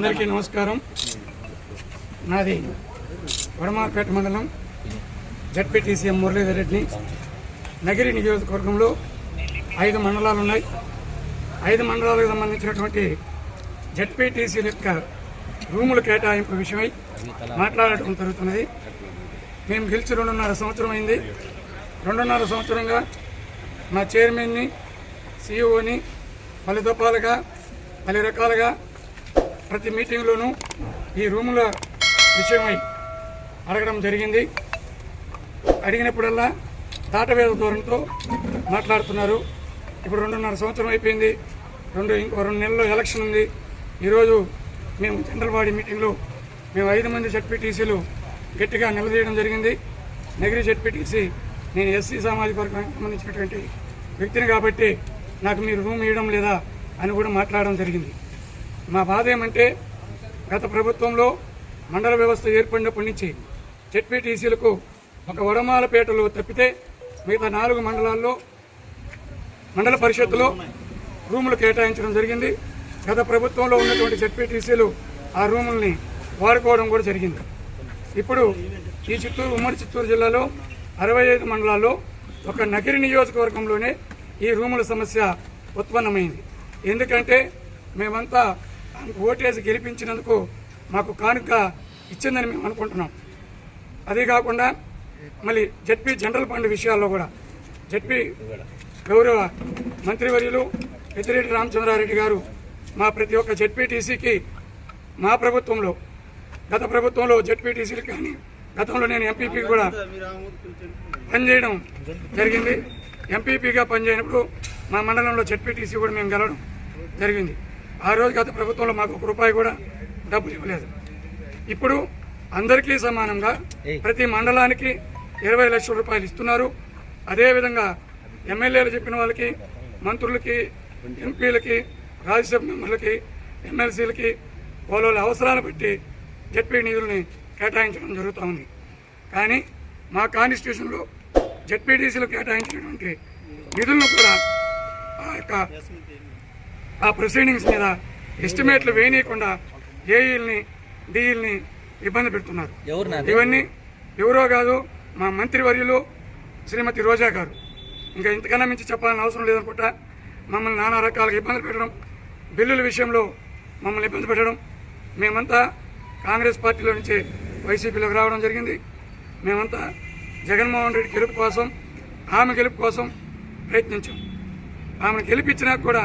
అందరికీ నమస్కారం. నాది వడమార్పేట మండలం జడ్పీటీసీఎం మురళీధర్ రెడ్డిని. నగిరి నియోజకవర్గంలో ఐదు మండలాలు ఉన్నాయి. ఐదు మండలాలకు సంబంధించినటువంటి జడ్పీటీసీల యొక్క రూముల కేటాయింపు విషయమై మాట్లాడటం జరుగుతున్నది. మేము గెలిచి రెండున్నర సంవత్సరం అయింది. రెండున్నర సంవత్సరంగా మా చైర్మన్ని సీఈఓని పలుదపాలుగా పలు రకాలుగా ప్రతి మీటింగ్లోనూ ఈ రూముల విషయమై అడగడం జరిగింది. అడిగినప్పుడల్లా దాటవేద దూరంతో మాట్లాడుతున్నారు. ఇప్పుడు రెండున్నర సంవత్సరం అయిపోయింది. రెండు ఇంకో రెండు నెలల్లో ఎలక్షన్ ఉంది. ఈరోజు మేము జనరల్ బాడీ మీటింగ్లో మేము ఐదు మంది జడ్పీటీసీలు గట్టిగా నిలదీయడం జరిగింది. నగిరి జడ్పీటీసీ నేను ఎస్సీ సామాజిక వర్గానికి సంబంధించినటువంటి వ్యక్తిని కాబట్టి నాకు మీరు రూమ్ ఇవ్వడం లేదా అని కూడా మాట్లాడడం జరిగింది. మా బాధ ఏమంటే గత ప్రభుత్వంలో మండల వ్యవస్థ ఏర్పడినప్పటి నుంచి జెడ్పీటీసీలకు ఒక వడమాలపేటలో తప్పితే మిగతా నాలుగు మండలాల్లో మండల పరిషత్తులో రూములు కేటాయించడం జరిగింది. గత ప్రభుత్వంలో ఉన్నటువంటి జెడ్పీటీసీలు ఆ రూముల్ని వాడుకోవడం కూడా జరిగింది. ఇప్పుడు ఈ చిత్తూరు ఉమ్మడి చిత్తూరు జిల్లాలో అరవై ఐదు మండలాల్లో ఒక నగిరి నియోజకవర్గంలోనే ఈ రూముల సమస్య ఉత్పన్నమైంది. ఎందుకంటే మేమంతా ఆమెకు ఓటేసి గెలిపించినందుకు మాకు కానుక ఇచ్చిందని మేము అనుకుంటున్నాం. అదే కాకుండా మళ్ళీ జడ్పీ జనరల్ ఫండ్ విషయాల్లో కూడా జడ్పీ గౌరవ మంత్రివర్యులు పెద్దిరెడ్డి రామచంద్రారెడ్డి గారు మా ప్రతి ఒక్క జడ్పీటీసీకి మా ప్రభుత్వంలో గత ప్రభుత్వంలో జడ్పీటీసీలు కానీ గతంలో నేను ఎంపీపీ కూడా పనిచేయడం జరిగింది. ఎంపీపీగా పనిచేయనప్పుడు మా మండలంలో జడ్పీటీసీ కూడా మేము గెలవడం జరిగింది. ఆ రోజు గత ప్రభుత్వంలో మాకు ఒక రూపాయి కూడా డబ్బులు ఇవ్వలేదు. ఇప్పుడు అందరికీ సమానంగా ప్రతి మండలానికి ఇరవై లక్షల రూపాయలు ఇస్తున్నారు. అదేవిధంగా ఎమ్మెల్యేలు చెప్పిన వాళ్ళకి మంత్రులకి ఎంపీలకి రాజ్యసభ మెంబర్లకి ఎమ్మెల్సీలకి వాళ్ళ అవసరాలు బట్టి జడ్పీ నిధుల్ని కేటాయించడం జరుగుతూ ఉంది. కానీ మా కాన్స్టిట్యూషన్లో జడ్పీటీసీలు కేటాయించినటువంటి నిధులను కూడా ఆ యొక్క ఆ ప్రొసీడింగ్స్ మీద ఎస్టిమేట్లు వేయనీయకుండా ఏఈల్ని డిఈల్ని ఇబ్బంది పెడుతున్నారు. ఇవన్నీ ఎవరో కాదు మా మంత్రివర్యులు శ్రీమతి రోజా గారు. ఇంకా ఇంతకన్నా మించి చెప్పాలని అవసరం లేదనుకుంటా మమ్మల్ని నానా రకాలుగా ఇబ్బందులు పెట్టడం బిల్లుల విషయంలో మమ్మల్ని ఇబ్బంది పెట్టడం. మేమంతా కాంగ్రెస్ పార్టీలో నుంచి వైసీపీలోకి రావడం జరిగింది. మేమంతా జగన్మోహన్ రెడ్డి గెలుపు కోసం ఆమె గెలుపు కోసం ప్రయత్నించాం. ఆమెను గెలిపించినా కూడా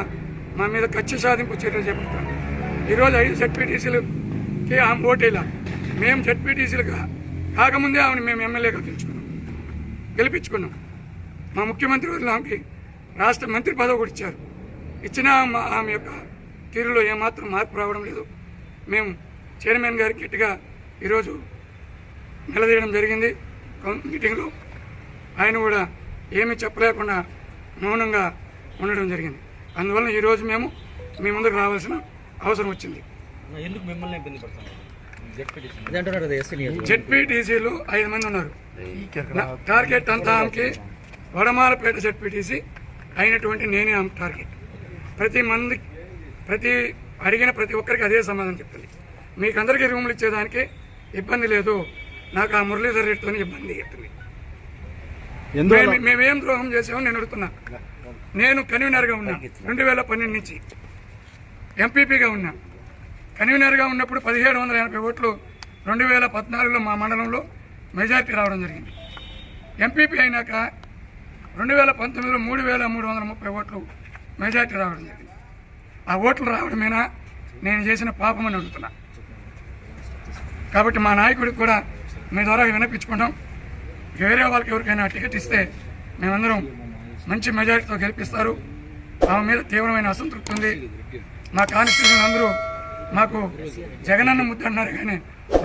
మా మీద కక్ష సాధింపు చర్యలు చేపడతాం. ఈరోజు ఐదు జడ్పీటీసీలకి ఆమె ఓటేలా. మేము జడ్పీటీసీలుగా కాకముందే ఆమెను మేము ఎమ్మెల్యేగా గెలుచుకున్నాం. గెలిపించుకున్నాం. మా ముఖ్యమంత్రి వర్యులు ఆమెకి రాష్ట్ర మంత్రి పదవి కూడా ఇచ్చారు. ఇచ్చినా ఆమె యొక్క తీరులో ఏమాత్రం మార్పు రావడం లేదు. మేము చైర్మన్ గారికి గట్టిగా ఈరోజు నిలదీయడం జరిగింది. మీటింగ్లో ఆయన కూడా ఏమీ చెప్పలేకుండా మౌనంగా ఉండడం జరిగింది. అందువలన ఈరోజు మేము మీ ముందుకు రావాల్సిన అవసరం వచ్చింది. ఎందుకు మిమ్మల్ని ఇబ్బంది పడుతున్నారు? జెడ్పీటీసీలు ఐదు మంది ఉన్నారు. టార్గెట్ అంతా ఆమెకి వడమాలపేట జెడ్పీటీసీ అయినటువంటి నేనే ఆమె టార్గెట్. ప్రతి మంది ప్రతి అడిగిన ప్రతి ఒక్కరికి అదే సమాధానం చెప్తుంది. మీకు అందరికీ రూములు ఇచ్చేదానికి ఇబ్బంది లేదు. నాకు ఆ మురళీధర్ రెడ్డితో ఇబ్బంది చెప్తుంది. మేము- మేమేం ద్రోహం చేసామో నేను అడుగుతున్నా. నేను కన్వీనర్గా ఉన్నా. రెండు వేల పన్నెండు నుంచి ఎంపీపీగా ఉన్నా. కన్వీనర్గా ఉన్నప్పుడు పదిహేడు వందల ఎనభై ఓట్లు రెండు వేల పద్నాలుగులో మా మండలంలో మెజార్టీ రావడం జరిగింది. ఎంపీపీ అయినాక రెండు వేల పంతొమ్మిదిలో మూడు వేల మూడు వందల ముప్పై ఓట్లు మెజార్టీ రావడం జరిగింది. ఆ ఓట్లు రావడమేనా? నేను చేసిన పాపం అని అడుగుతున్నా. కాబట్టి మా నాయకుడికి కూడా మీ ద్వారా వినిపించుకుంటాం. వేరే వాళ్ళకి ఎవరికైనా టికెట్ ఇస్తే మేమందరం మంచి మెజారిటీతో గెలిపిస్తారు. ఆమె మీద తీవ్రమైన అసంతృప్తి ఉంది. మా కాన్స్టిట్యూషన్ అందరూ మాకు జగనన్న ముద్ద అన్నారు కానీ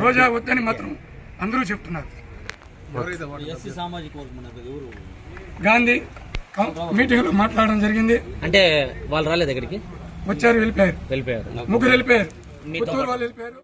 రోజా వద్దని మాత్రం అందరూ చెప్తున్నారు. గాంధీ మీటింగ్లో మాట్లాడడం జరిగింది. అంటే వాళ్ళు రాలేదు ఇక్కడికి వచ్చారు వెళ్ళిపోయారు. వెళ్ళిపోయారు. ముగ్గురు వెళ్ళిపోయారు. వాళ్ళు వెళ్ళిపోయారు.